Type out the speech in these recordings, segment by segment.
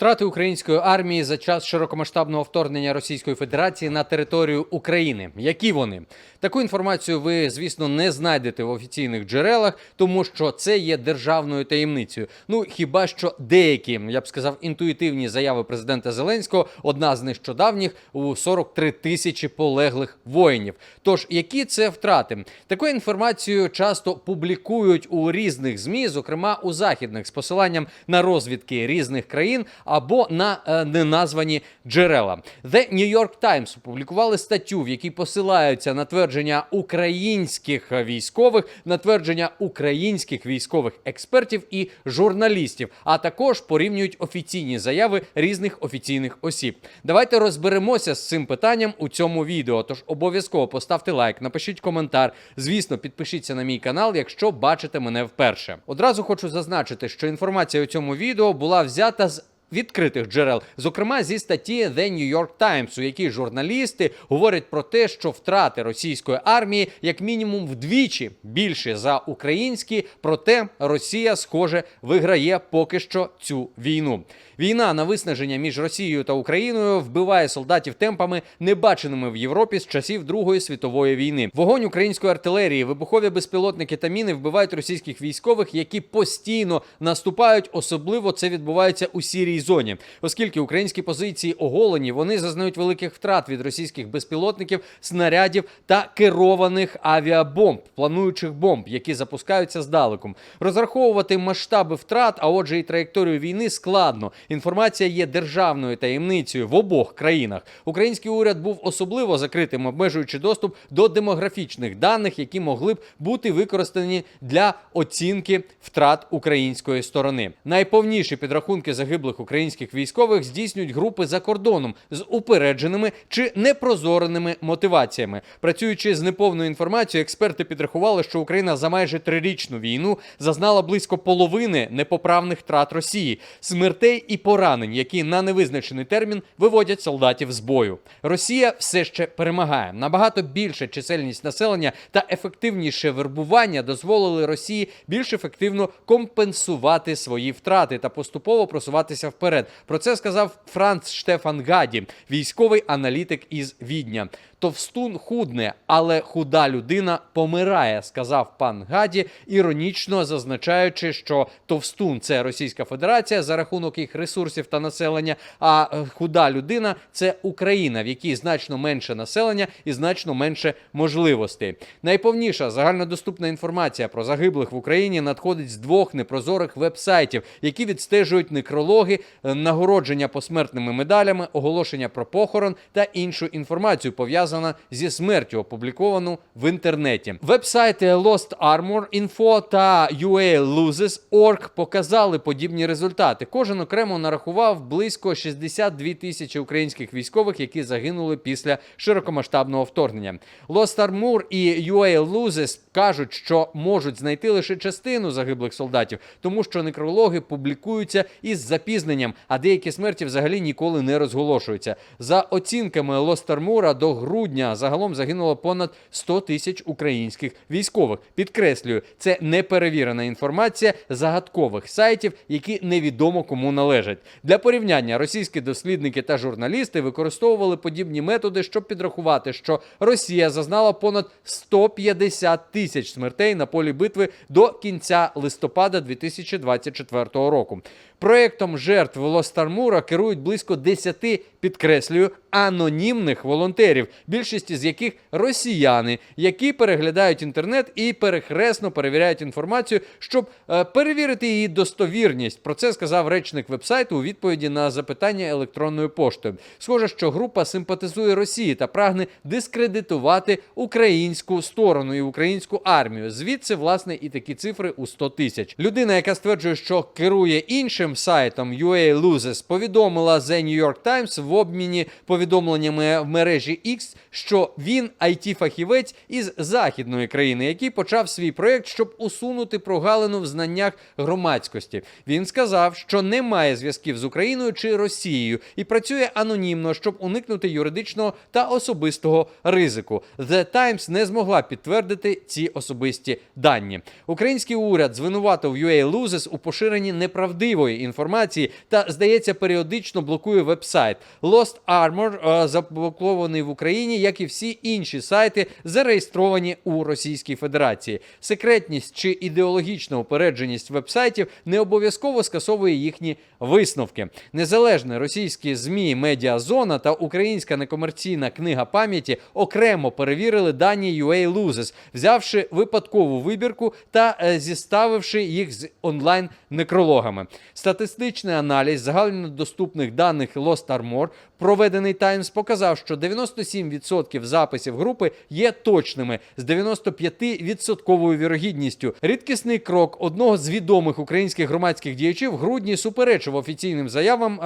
Втрати української армії за час широкомасштабного вторгнення Російської Федерації на територію України. Які вони? Таку інформацію ви, звісно, не знайдете в офіційних джерелах, тому що це є державною таємницею. Ну хіба що деякі, я б сказав, інтуїтивні заяви президента Зеленського, одна з нещодавніх у 43 тисячі полеглих воїнів. Тож які це втрати? Таку інформацію часто публікують у різних змі, зокрема у західних, з посиланням на розвідки різних країн або на е, неназвані джерела. The New York Times опублікували статтю, в якій посилаються на твердження українських військових, на твердження українських військових експертів і журналістів, а також порівнюють офіційні заяви різних офіційних осіб. Давайте розберемося з цим питанням у цьому відео. Тож обов'язково поставте лайк, напишіть коментар. Звісно, підпишіться на мій канал, якщо бачите мене вперше. Одразу хочу зазначити, що інформація у цьому відео була взята з відкритих джерел, зокрема зі статті The New York Times, у якій журналісти говорять про те, що втрати російської армії як мінімум вдвічі більше за українські. Проте Росія, схоже, виграє поки що цю війну. Війна на виснаження між Росією та Україною вбиває солдатів темпами, небаченими в Європі з часів Другої світової війни. Вогонь української артилерії, вибухові безпілотники та міни вбивають російських військових, які постійно наступають. Особливо це відбувається у зоні, оскільки українські позиції оголені, вони зазнають великих втрат від російських безпілотників, снарядів та керованих авіабомб, плануючих бомб, які запускаються здалеку. Розраховувати масштаби втрат, а отже, і траєкторію війни складно. Інформація є державною таємницею в обох країнах. Український уряд був особливо закритим, обмежуючи доступ до демографічних даних, які могли б бути використані для оцінки втрат української сторони. Найповніші підрахунки загиблих українських військових здійснюють групи за кордоном з упередженими чи непрозореними мотиваціями. Працюючи з неповною інформацією, експерти підрахували, що Україна за майже трирічну війну зазнала близько половини непоправних втрат Росії, смертей і поранень, які на невизначений термін виводять солдатів з бою. Росія все ще перемагає. Набагато більша чисельність населення та ефективніше вербування дозволили Росії більш ефективно компенсувати свої втрати та поступово просуватися вперед. Про це сказав Франц Штефан Гаді, військовий аналітик із Відня. Товстун худне, але худа людина помирає, сказав пан Гаді, іронічно зазначаючи, що Товстун це Російська Федерація за рахунок їх ресурсів та населення. А е, худа людина це Україна, в якій значно менше населення і значно менше можливостей. Найповніша загальнодоступна інформація про загиблих в Україні надходить з двох непрозорих вебсайтів, які відстежують некрологи, нагородження посмертними медалями, оголошення про похорон та іншу інформацію пов'язану зі смертю, опубліковану в інтернеті. Вебсайти Lost Armor Info та UA Loses.org показали подібні результати. Кожен окремо нарахував близько 62 тисячі українських військових, які загинули після широкомасштабного вторгнення. Lost Armor і UA Loses кажуть, що можуть знайти лише частину загиблих солдатів, тому що некрологи публікуються із запізненням, а деякі смерті взагалі ніколи не розголошуються. За оцінками Armor до грудня загалом загинуло понад 100 тисяч українських військових. Підкреслюю, це неперевірена інформація загадкових сайтів, які невідомо кому належать. Для порівняння російські дослідники та журналісти використовували подібні методи, щоб підрахувати, що Росія зазнала понад 150 тисяч смертей на полі битви до кінця листопада 2024 року. Проектом жертв Лостармура керують близько 10, підкреслюю, анонімних волонтерів, більшість з яких росіяни, які переглядають інтернет і перехресно перевіряють інформацію, щоб е, перевірити її достовірність. Про це сказав речник вебсайту у відповіді на запитання електронною поштою. Схоже, що група симпатизує Росії та прагне дискредитувати українську сторону і українську армію. Звідси, власне, і такі цифри у 100 тисяч. Людина, яка стверджує, що керує іншим сайтом UA Loses, повідомила The New York Times в обміні повідомлення повідомленнями в мережі X, що він it фахівець із західної країни, який почав свій проект, щоб усунути прогалину в знаннях громадськості. Він сказав, що не має зв'язків з Україною чи Росією і працює анонімно, щоб уникнути юридичного та особистого ризику. The Times не змогла підтвердити ці особисті дані. Український уряд звинуватив UA Loses у поширенні неправдивої інформації та, здається, періодично блокує веб-сайт. Lost Armor е, заблокований в Україні, як і всі інші сайти, зареєстровані у Російській Федерації. Секретність чи ідеологічна упередженість веб-сайтів не обов'язково скасовує їхні висновки. Незалежне російські змі Медіазона та українська некомерційна книга пам'яті окремо перевірили дані UA Loses, взявши випадкову вибірку та е, зіставивши їх з онлайн некрологами. Статистичний аналіз загальнодоступних даних Lost Armor, проведений Times, показав, що 97% записів групи є точними з 95% вірогідністю. Рідкісний крок одного з відомих українських громадських діячів в грудні суперечив офіційним заявам.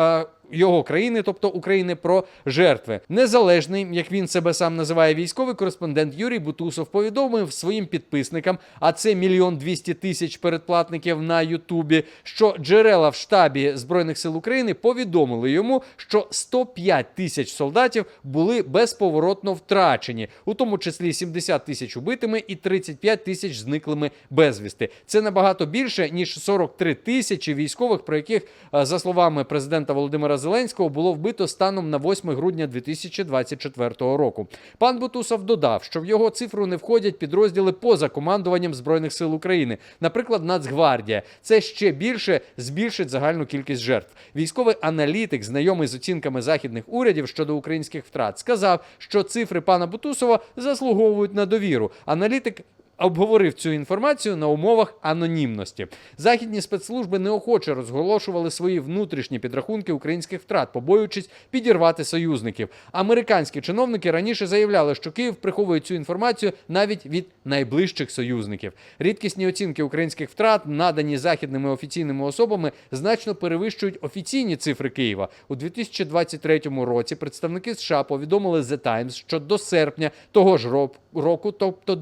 Його країни, тобто України, про жертви. Незалежний, як він себе сам називає, військовий кореспондент Юрій Бутусов повідомив своїм підписникам, а це мільйон двісті тисяч передплатників на Ютубі, що джерела в штабі Збройних сил України повідомили йому, що 105 тисяч солдатів були безповоротно втрачені, у тому числі 70 тисяч убитими і 35 тисяч зниклими безвісти. Це набагато більше ніж 43 тисячі військових, про яких, е, за словами президента Володимира Зеленського, було вбито станом на 8 грудня 2024 року. Пан Бутусов додав, що в його цифру не входять підрозділи поза командуванням збройних сил України, наприклад, Нацгвардія. Це ще більше збільшить загальну кількість жертв. Військовий аналітик, знайомий з оцінками західних урядів щодо українських втрат, сказав, що цифри пана Бутусова заслуговують на довіру. Аналітик обговорив цю інформацію на умовах анонімності. Західні спецслужби неохоче розголошували свої внутрішні підрахунки українських втрат, побоюючись підірвати союзників. Американські чиновники раніше заявляли, що Київ приховує цю інформацію навіть від найближчих союзників. Рідкісні оцінки українських втрат, надані західними офіційними особами, значно перевищують офіційні цифри Києва. У 2023 році представники США повідомили The Times, що до серпня того ж року, тобто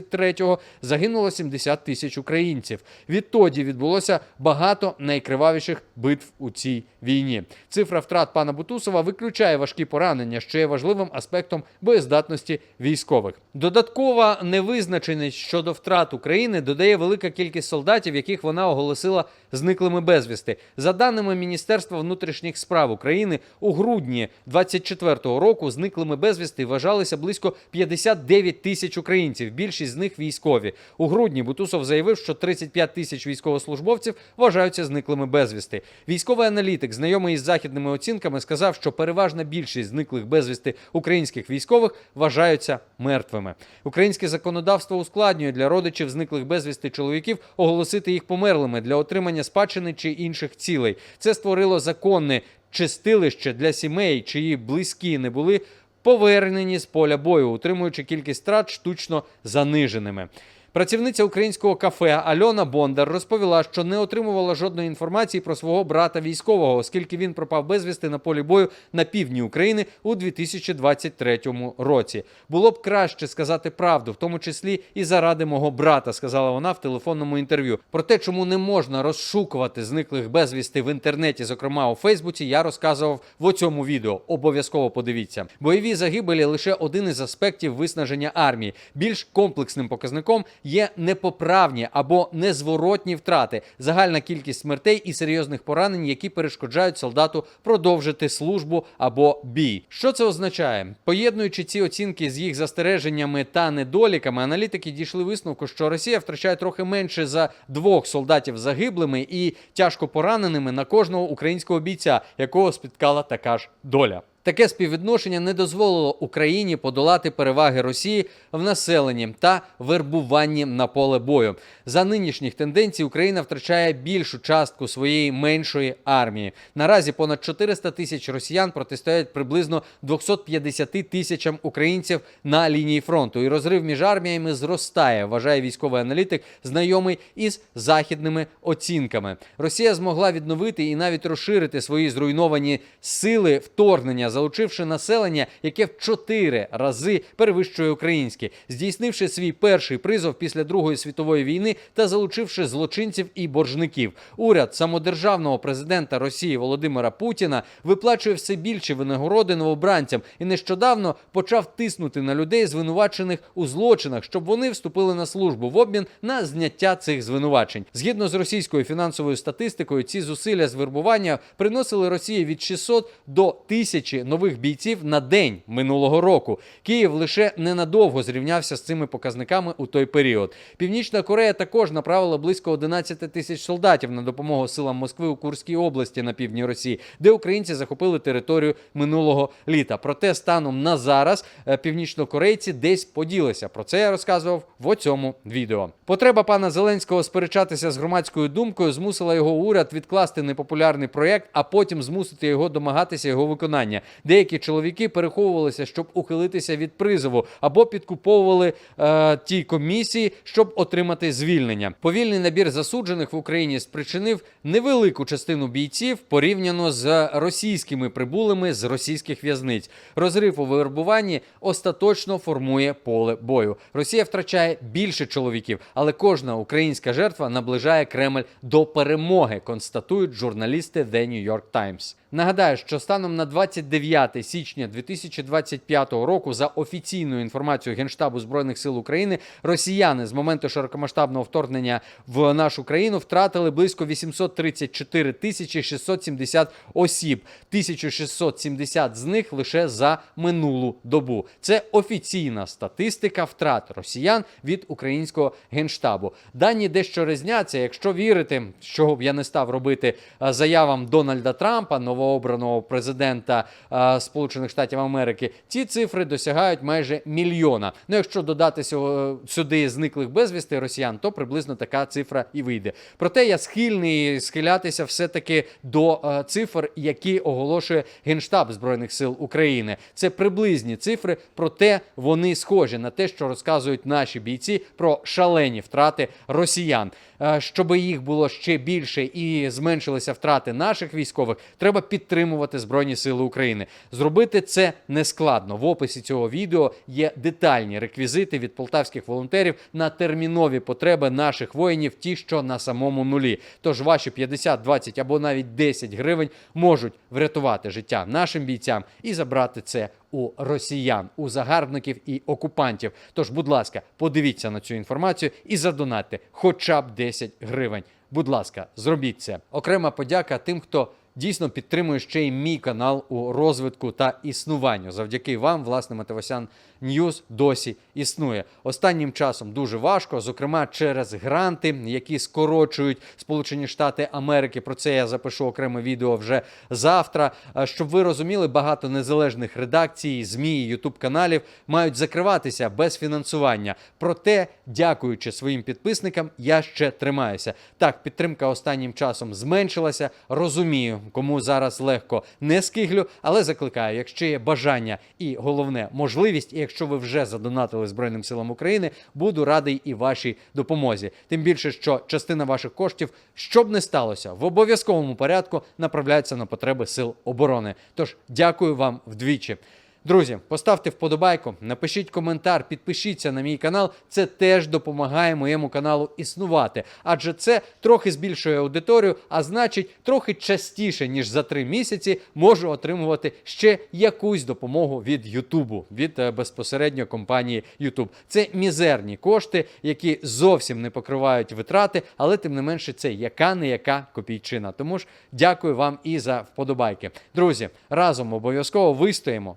2023-го, загинуло 70 тисяч українців. Відтоді відбулося багато найкривавіших битв у цій війні. Цифра втрат пана Бутусова виключає важкі поранення, що є важливим аспектом боєздатності військових. Додаткова невизначеність щодо втрат України додає велика кількість солдатів, яких вона оголосила зниклими безвісти. За даними Міністерства внутрішніх справ України, у грудні 24-го року зниклими безвісти вважалися близько 59 тисяч українців. Більшість з них військові. У грудні Бутусов заявив, що 35 тисяч військовослужбовців вважаються зниклими безвісти. Військовий аналітик, знайомий із західними оцінками, сказав, що переважна більшість зниклих безвісти українських військових вважаються мертвими. Українське законодавство ускладнює для родичів зниклих безвісти чоловіків оголосити їх померлими для отримання спадщини чи інших цілей. Це створило законне чистилище для сімей, чиї близькі не були повернені з поля бою, утримуючи кількість втрат штучно заниженими. Працівниця українського кафе Альона Бондар розповіла, що не отримувала жодної інформації про свого брата військового, оскільки він пропав безвісти на полі бою на півдні України у 2023 році. Було б краще сказати правду, в тому числі і заради мого брата, сказала вона в телефонному інтерв'ю. Про те, чому не можна розшукувати зниклих безвісти в інтернеті, зокрема у Фейсбуці, я розказував в цьому відео. Обов'язково подивіться. Бойові загибелі лише один із аспектів виснаження армії. Більш комплексним показником є непоправні або незворотні втрати, загальна кількість смертей і серйозних поранень, які перешкоджають солдату продовжити службу або бій. Що це означає? Поєднуючи ці оцінки з їх застереженнями та недоліками, аналітики дійшли висновку, що Росія втрачає трохи менше за двох солдатів загиблими і тяжко пораненими на кожного українського бійця, якого спіткала така ж доля. Таке співвідношення не дозволило Україні подолати переваги Росії в населенні та вербуванні на поле бою. За нинішніх тенденцій Україна втрачає більшу частку своєї меншої армії. Наразі понад 400 тисяч росіян протистоять приблизно 250 тисячам українців на лінії фронту. І розрив між арміями зростає, вважає військовий аналітик, знайомий із західними оцінками. Росія змогла відновити і навіть розширити свої зруйновані сили вторгнення залучивши населення, яке в чотири рази перевищує українське, здійснивши свій перший призов після Другої світової війни та залучивши злочинців і боржників. Уряд самодержавного президента Росії Володимира Путіна виплачує все більше винагороди новобранцям і нещодавно почав тиснути на людей, звинувачених у злочинах, щоб вони вступили на службу в обмін на зняття цих звинувачень. Згідно з російською фінансовою статистикою, ці зусилля з вербування приносили Росії від 600 до 1000 нових бійців на день минулого року. Київ лише ненадовго зрівнявся з цими показниками у той період. Північна Корея також направила близько 11 тисяч солдатів на допомогу силам Москви у Курській області на півдні Росії, де українці захопили територію минулого літа. Проте станом на зараз е, північнокорейці десь поділися. Про це я розказував в оцьому відео. Потреба пана Зеленського сперечатися з громадською думкою змусила його уряд відкласти непопулярний проєкт, а потім змусити його домагатися його виконання. Деякі чоловіки переховувалися, щоб ухилитися від призову, або підкуповували е, ті комісії, щоб отримати звільнення. Повільний набір засуджених в Україні спричинив невелику частину бійців порівняно з російськими прибулими з російських в'язниць. Розрив у вербуванні остаточно формує поле бою. Росія втрачає більше чоловіків, але кожна українська жертва наближає Кремль до перемоги, констатують журналісти The New York Times. Нагадаю, що станом на 29 січня 2025 року, за офіційною інформацією Генштабу збройних сил України, росіяни з моменту широкомасштабного вторгнення в нашу країну втратили близько 834 тисячі 670 осіб. 1670 з них лише за минулу добу. Це офіційна статистика втрат росіян від українського генштабу. Дані дещо різняться. Якщо вірити, що б я не став робити е, заявам Дональда Трампа, новообраного президента е, Сполучених Штатів Америки, ці цифри досягають майже мільйона. Ну, якщо додати сього- сюди зниклих безвісти росіян, то приблизно така цифра і вийде. Проте я схильний схилятися все-таки до е, цифр, які оголошує Генштаб Збройних сил України. Це приблизні цифри, проте вони схожі на те, що розказують наші бійці про шалені втрати росіян. Е, Щоб їх було ще більше і зменшилися втрати наших військових, треба підтримувати Збройні Сили України. Зробити це нескладно. В описі цього відео є детальні реквізити від полтавських волонтерів на термінові потреби наших воїнів, ті, що на самому нулі. Тож ваші 50, 20 або навіть 10 гривень можуть врятувати життя нашим бійцям і забрати це у росіян, у загарбників і окупантів. Тож, будь ласка, подивіться на цю інформацію і задонатьте хоча б 10 гривень. Будь ласка, зробіть це. Окрема подяка тим, хто дійсно підтримує ще й мій канал у розвитку та існуванню. Завдяки вам, власне, Матевосян Ньюз досі існує. Останнім часом дуже важко, зокрема через гранти, які скорочують Сполучені Штати Америки. Про це я запишу окреме відео вже завтра. Щоб ви розуміли, багато незалежних редакцій, змі, ютуб каналів мають закриватися без фінансування. Проте, дякуючи своїм підписникам, я ще тримаюся. Так, підтримка останнім часом зменшилася. Розумію, кому зараз легко не скиглю, але закликаю, якщо є бажання і головне можливість, і якщо ви вже задонатили Збройним силам України, буду радий і вашій допомозі. Тим більше, що частина ваших коштів, щоб не сталося, в обов'язковому порядку направляється на потреби сил оборони. Тож дякую вам вдвічі. Друзі, поставте вподобайку, напишіть коментар, підпишіться на мій канал. Це теж допомагає моєму каналу існувати, адже це трохи збільшує аудиторію, а значить, трохи частіше ніж за три місяці можу отримувати ще якусь допомогу від Ютубу, від е, безпосередньо компанії Ютуб. Це мізерні кошти, які зовсім не покривають витрати, але тим не менше це яка не яка копійчина. Тому ж дякую вам і за вподобайки. Друзі, разом обов'язково вистоїмо